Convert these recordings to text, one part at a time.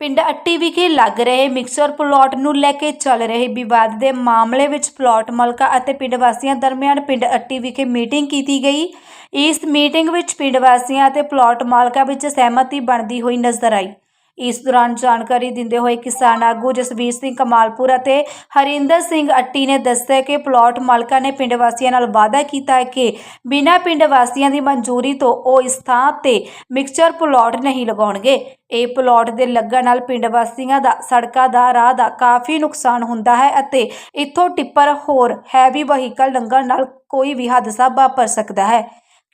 ਪਿੰਡ ਅੱਟੀ ਵਿਖੇ ਲੱਗ ਰਹੇ ਮਿਕਸਰ ਪਲਾਟ ਨੂੰ ਲੈ ਕੇ ਚੱਲ ਰਹੇ ਵਿਵਾਦ ਦੇ ਮਾਮਲੇ ਵਿੱਚ ਪਲਾਟ ਮਾਲਕਾਂ ਅਤੇ ਪਿੰਡ ਵਾਸੀਆਂ ਦਰਮਿਆਨ ਪਿੰਡ ਅੱਟੀ ਵਿਖੇ ਮੀਟਿੰਗ ਕੀਤੀ ਗਈ। ਇਸ ਮੀਟਿੰਗ ਵਿੱਚ ਪਿੰਡ ਵਾਸੀਆਂ ਅਤੇ ਪਲਾਟ ਮਾਲਕਾਂ ਵਿੱਚ ਸਹਿਮਤੀ ਬਣਦੀ ਹੋਈ ਨਜ਼ਰ ਆਈ। ਇਸ ਦੌਰਾਨ ਜਾਣਕਾਰੀ ਦਿੰਦੇ ਹੋਏ ਕਿਸਾਨ ਆਗੂ ਜਸਬੀਰ ਸਿੰਘ ਕਮਾਲਪੁਰ ਅਤੇ ਹਰਿੰਦਰ ਸਿੰਘ ਅੱਟੀ ਨੇ ਦੱਸਿਆ ਕਿ ਪਲਾਟ ਮਾਲਕਾਂ ਨੇ ਪਿੰਡ ਵਾਸੀਆਂ ਨਾਲ ਵਾਅਦਾ ਕੀਤਾ ਹੈ ਕਿ ਬਿਨਾਂ ਪਿੰਡ ਵਾਸੀਆਂ ਦੀ ਮਨਜ਼ੂਰੀ ਤੋਂ ਉਹ ਇਸ ਥਾਂ ਤੇ ਮਿਕਸਚਰ ਪਲਾਟ ਨਹੀਂ ਲਗਾਉਣਗੇ। ਇਹ ਪਲਾਟ ਦੇ ਲੱਗਣ ਨਾਲ ਪਿੰਡ ਵਾਸੀਆਂ ਦਾ, ਸੜਕਾਂ ਦਾ, ਰਾਹ ਦਾ ਕਾਫੀ ਨੁਕਸਾਨ ਹੁੰਦਾ ਹੈ ਅਤੇ ਇੱਥੋਂ ਟਿੱਪਰ ਹੋਰ ਹੈਵੀ ਵਹੀਕਲ ਲੰਘਣ ਨਾਲ ਕੋਈ ਵੀ ਹਾਦਸਾ ਵਾਪਰ ਸਕਦਾ ਹੈ।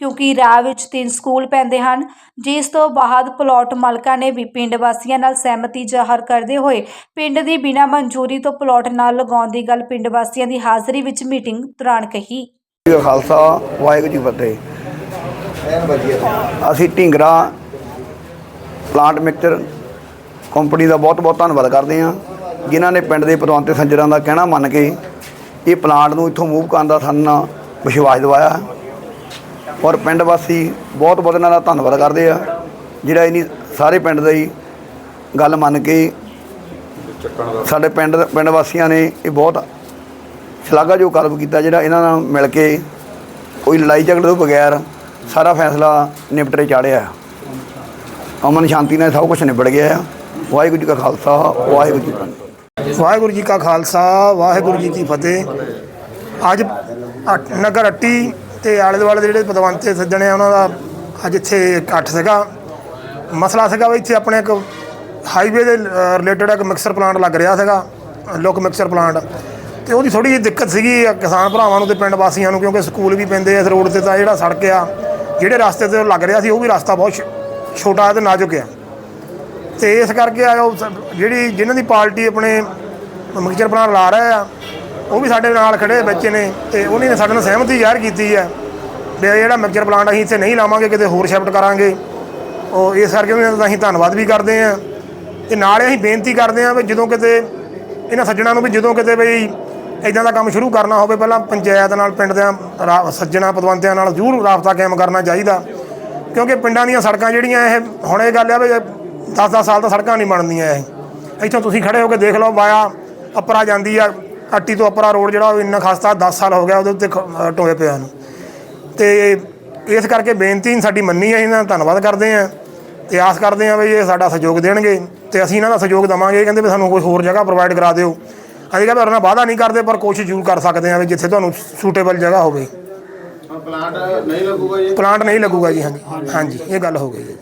ਕਿਉਂਕਿ ਰਾਹ ਵਿੱਚ ਤਿੰਨ ਸਕੂਲ ਪੈਂਦੇ ਹਨ, ਜਿਸ ਤੋਂ ਬਾਅਦ ਪਲਾਟ ਮਾਲਕਾਂ ਨੇ ਵੀ ਪਿੰਡ ਵਾਸੀਆਂ ਨਾਲ ਸਹਿਮਤੀ ਜ਼ਾਹਰ ਕਰਦੇ ਹੋਏ ਪਿੰਡ ਦੀ ਬਿਨਾਂ ਮਨਜ਼ੂਰੀ ਤੋਂ ਪਲਾਟ ਨਾਲ ਲਗਾਉਣ ਦੀ ਗੱਲ ਪਿੰਡ ਵਾਸੀਆਂ ਦੀ ਹਾਜ਼ਰੀ ਵਿੱਚ ਮੀਟਿੰਗ ਦੌਰਾਨ ਕਹੀ। ਖਾਲਸਾ, ਵਾਹਿਗੁਰੂ ਜੀ ਫਤਿਹ। ਅਸੀਂ ਢਿੰਗਰਾ ਪਲਾਂਟ ਮਿਕਸਚਰ ਕੰਪਨੀ ਦਾ ਬਹੁਤ ਬਹੁਤ ਧੰਨਵਾਦ ਕਰਦੇ ਹਾਂ, ਜਿਨ੍ਹਾਂ ਨੇ ਪਿੰਡ ਦੇ ਪਤਵੰਤੇ ਸੰਜਰਾਂ ਦਾ ਕਹਿਣਾ ਮੰਨ ਕੇ ਇਹ ਪਲਾਂਟ ਨੂੰ ਇੱਥੋਂ ਮੂਵ ਕਰਨ ਦਾ ਸਾਨੂੰ ਵਿਸ਼ਵਾਸ ਦਿਵਾਇਆ। ਔਰ ਪਿੰਡ ਵਾਸੀ ਬਹੁਤ ਬਹੁਤ ਇਹਨਾਂ ਦਾ ਧੰਨਵਾਦ ਕਰਦੇ ਆ। ਜਿਹੜਾ ਇਨੀ ਸਾਰੇ ਪਿੰਡ ਦਾ ਹੀ ਗੱਲ ਮੰਨ ਕੇ ਸਾਡੇ ਪਿੰਡ ਪਿੰਡ ਵਾਸੀਆਂ ਨੇ ਇਹ ਬਹੁਤ ਸ਼ਲਾਘਾਯੋਗ ਕਰਮ ਕੀਤਾ, ਜਿਹੜਾ ਇਹਨਾਂ ਨਾਲ ਮਿਲ ਕੇ ਕੋਈ ਲੜਾਈ ਝਗੜੇ ਤੋਂ ਬਗੈਰ ਸਾਰਾ ਫੈਸਲਾ ਨਿਪਟਰੇ ਚਾੜਿਆ ਅਮਨ ਸ਼ਾਂਤੀ ਨਾਲ ਸਭ ਕੁਝ ਨਿਬੜ ਗਿਆ ਆ। ਵਾਹਿਗੁਰੂ ਜੀ ਕਾ ਖਾਲਸਾ, ਵਾਹਿਗੁਰੂ ਜੀ ਕੀ ਫਤਿਹ। ਵਾਹਿਗੁਰੂ ਜੀ ਕਾ ਖਾਲਸਾ, ਵਾਹਿਗੁਰੂ ਜੀ ਕੀ ਫਤਿਹ। ਅੱਜ ਨਗਰ ਅੱਟੀ ਤੇ ਆਲੇ ਦੁਆਲੇ ਦੇ ਜਿਹੜੇ ਪਦਵੰਤੇ ਸੱਜਣ ਆ, ਉਹਨਾਂ ਦਾ ਅੱਜ ਇੱਥੇ ਇਕੱਠ ਸੀਗਾ। ਮਸਲਾ ਸੀਗਾ ਵੀ ਇੱਥੇ ਆਪਣੇ ਇੱਕ ਹਾਈਵੇ ਦੇ ਰਿਲੇਟਡ ਇੱਕ ਮਿਕਸਰ ਪਲਾਂਟ ਲੱਗ ਰਿਹਾ ਸੀਗਾ, ਲੋਕ ਮਿਕਸਰ ਪਲਾਂਟ ਤੇ ਉਹਦੀ ਥੋੜੀ ਜਿਹੀ ਦਿੱਕਤ ਸੀਗੀ ਕਿਸਾਨ ਭਰਾਵਾਂ ਨੂੰ ਤੇ ਪਿੰਡ ਵਾਸੀਆਂ ਨੂੰ, ਕਿਉਂਕਿ ਸਕੂਲ ਵੀ ਪੈਂਦੇ ਇਸ ਰੋਡ ਤੇ ਤਾਂ ਜਿਹੜਾ ਸੜਕ ਆ, ਜਿਹੜੇ ਰਸਤੇ ਤੇ ਲੱਗ ਰਿਹਾ ਸੀ, ਉਹ ਵੀ ਰਸਤਾ ਬਹੁਤ ਛ- ਛੋਟਾ ਤੇ ਨਾਜ਼ੁਕ ਆ। ਤੇ ਇਸ ਕਰਕੇ ਆ ਉਹ ਜਿਹੜੀ ਜਿਨ੍ਹਾਂ ਦੀ ਪਾਰਟੀ ਆਪਣੇ ਮਿਕਸਚਰ ਪਲਾਂਟ ਲਾ ਰਹੇ ਆ ਉਹ ਵੀ ਸਾਡੇ ਨਾਲ ਖੜੇ ਬੱਚੇ ਨੇ ਤੇ ਉਹਨਾਂ ਨੇ ਸਾਡੇ ਨਾਲ ਸਹਿਮਤੀ ਜ਼ਾਹਿਰ ਕੀਤੀ ਹੈ ਵੀ ਇਹ ਜਿਹੜਾ ਮਿਕਸਚਰ ਪਲਾਂਟ ਅਸੀਂ ਇੱਥੇ ਨਹੀਂ ਲਾਵਾਂਗੇ, ਕਿਤੇ ਹੋਰ ਸ਼ਿਫਟ ਕਰਾਂਗੇ। ਉਹ ਇਸ ਕਰਕੇ ਉਹਨਾਂ ਦਾ ਅਸੀਂ ਧੰਨਵਾਦ ਵੀ ਕਰਦੇ ਹਾਂ। ਤੇ ਨਾਲੇ ਅਸੀਂ ਬੇਨਤੀ ਕਰਦੇ ਹਾਂ ਵੀ ਜਦੋਂ ਕਿਤੇ ਇਹਨਾਂ ਸੱਜਣਾ ਨੂੰ ਵੀ ਜਦੋਂ ਕਿਤੇ ਬਈ ਇਦਾਂ ਦਾ ਕੰਮ ਸ਼ੁਰੂ ਕਰਨਾ ਹੋਵੇ, ਪਹਿਲਾਂ ਪੰਚਾਇਤ ਨਾਲ, ਪਿੰਡ ਦੇ ਰਾ- ਸੱਜਣਾ, ਪਦਵੰਤਿਆਂ ਨਾਲ ਜ਼ਰੂਰ ਰਾਬਤਾ ਕਾਇਮ ਕਰਨਾ ਚਾਹੀਦਾ। ਕਿਉਂਕਿ ਪਿੰਡਾਂ ਦੀਆਂ ਸੜਕਾਂ ਜਿਹੜੀਆਂ ਇਹ ਹੁਣ ਇਹ ਗੱਲ ਆ ਵੀ 10-10 ਸਾਲ ਤਾਂ ਸੜਕਾਂ ਨਹੀਂ ਬਣਦੀਆਂ ਇਹ। ਇੱਥੋਂ ਤੁਸੀਂ ਖੜੇ ਹੋ ਕੇ ਦੇਖ ਲਓ, ਵਾਇਆ, ਅਪਰਾ ਜਾਂਦੀ ਆ। ਅੱਟੀ ਤੋਂ ਅਪਰਾ ਰੋਡ ਜਿਹੜਾ ਉਹ ਇੰਨਾ ਖਸਤਾ 10 ਸਾਲ ਹੋ ਗਿਆ ਉਹਦੇ ਉੱਤੇ ਖ- ਟੋਏ ਪਿਆ ਨੂੰ। ਤੇ ਇਸ ਕਰਕੇ ਬੇਨਤੀ ਸਾਡੀ ਮੰਨੀ ਹੈ ਇਹਨਾਂ ਦਾ ਧੰਨਵਾਦ ਕਰਦੇ ਆ ਤੇ ਆਸ ਕਰਦੇ ਆ ਵੀ ਇਹ ਸਾਡਾ ਸਹਿਯੋਗ ਦੇਣਗੇ ਤੇ ਅਸੀਂ ਇਹਨਾਂ ਦਾ ਸਹਿਯੋਗ ਦਵਾਂਗੇ। ਇਹ ਕਹਿੰਦੇ ਵੀ ਸਾਨੂੰ ਕੋਈ ਹੋਰ ਜਗ੍ਹਾ ਪ੍ਰੋਵਾਈਡ ਕਰਾ ਦਿਓ। ਅਸੀਂ ਕਹਿੰਦੇ ਉਹਨਾਂ ਵਾਅਦਾ ਨਹੀਂ ਕਰਦੇ ਪਰ ਕੋਸ਼ਿਸ਼ ਜ਼ਰੂਰ ਕਰ ਸਕਦੇ ਆ ਵੀ ਜਿੱਥੇ ਤੁਹਾਨੂੰ ਸੂਟੇਬਲ ਜਗ੍ਹਾ ਹੋਵੇ। ਹੁਣ ਪਲਾਂਟ ਨਹੀਂ ਲੱਗੂਗਾ ਜੀ? ਪਲਾਂਟ ਨਹੀਂ ਲੱਗੂਗਾ ਜੀ ਹਾਂਜੀ। ਹਾਂਜੀ ਇਹ ਗੱਲ ਹੋ ਗਈ ਜੀ।